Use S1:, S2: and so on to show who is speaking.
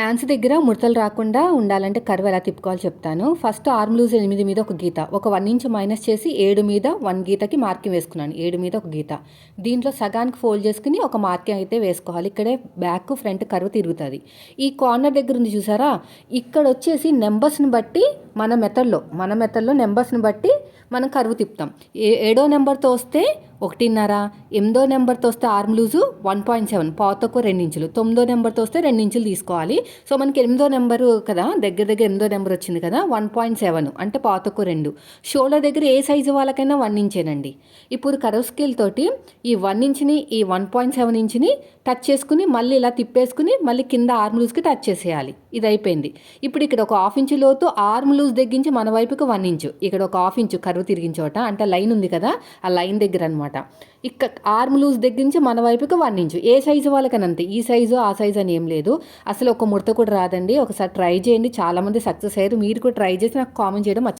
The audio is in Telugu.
S1: హ్యాండ్స్ దగ్గర ముడతలు రాకుండా ఉండాలంటే కర్వ్ ఎలా తిప్పుకోవాలో చెప్తాను. ఫస్ట్ ఆర్మ్ లూజ్ ఎనిమిది మీద ఒక గీత. ఒక వన్ ఇంచ్ మైనస్ చేసి ఏడు మీద వన్ గీతకి మార్కింగ్ వేసుకున్నాను. ఏడు మీద ఒక గీత. దీంట్లో సగానికి ఫోల్డ్ చేసుకుని ఒక మార్కింగ్ అయితే వేసుకోవాలి. ఇక్కడే బ్యాక్ ఫ్రంట్ కర్వ్ తిరుగుతుంది. ఈ కార్నర్ దగ్గర ఉంది చూసారా? ఇక్కడ వచ్చేసి నెంబర్స్ని బట్టి మన మెథడ్లో మన మెథడ్లో నెంబర్స్ని బట్టి మనం కరువు తిప్పుతాం. ఏ ఏడో నెంబర్తో వస్తే ఒకటిన్నర ఎనిమిదో నెంబర్తో వస్తే arm loose one point seven పాతకు రెండు ఇంచులు. తొమ్మిదో నెంబర్తో వస్తే రెండించులు తీసుకోవాలి. సో మనకి ఎనిమిదో నెంబరు కదా దగ్గర దగ్గర ఎనిమిదో నెంబర్ వచ్చింది కదా వన్ పాయింట్ సెవెన్ అంటే పాతకు రెండు. షోల్డర్ దగ్గర ఏ సైజు వాళ్ళకైనా వన్ ఇంచేనండి. ఇప్పుడు కరవ్ స్కేల్ తోటి ఈ వన్ ఇంచ్ని ఈ వన్ పాయింట్ సెవెన్ ఇంచ్ని టచ్ చేసుకుని మళ్ళీ ఇలా తిప్పేసుకుని మళ్ళీ కింద ఆర్మ్ లూజ్కి టచ్ చేసేయాలి. ఇది అయిపోయింది. ఇప్పుడు ఇక్కడ ఒక హాఫ్ ఇంచు లోతు ఆర్మ్ లూజ్ దగ్గరించి మన వైపుకి వన్ ఇంచు. ఇక్కడ ఒక హాఫ్ ఇంచు కరువు తిరిగిన చోట అంటే లైన్ ఉంది కదా ఆ లైన్ దగ్గర అనమాట ఇక్క ఆర్మ్ లూజ్ దగ్గర నుంచి మన వైపుకి వన్ ఇంచు. ఏ సైజు వాళ్ళకని అంతే ఈ సైజు ఆ సైజు అని ఏం లేదు. అసలు ఒక ముడత కూడా రాదండి. ఒకసారి ట్రై చేయండి. చాలామంది సక్సెస్ అయ్యారు. మీరు కూడా ట్రై చేసి నాకు కామెంట్ చేయడం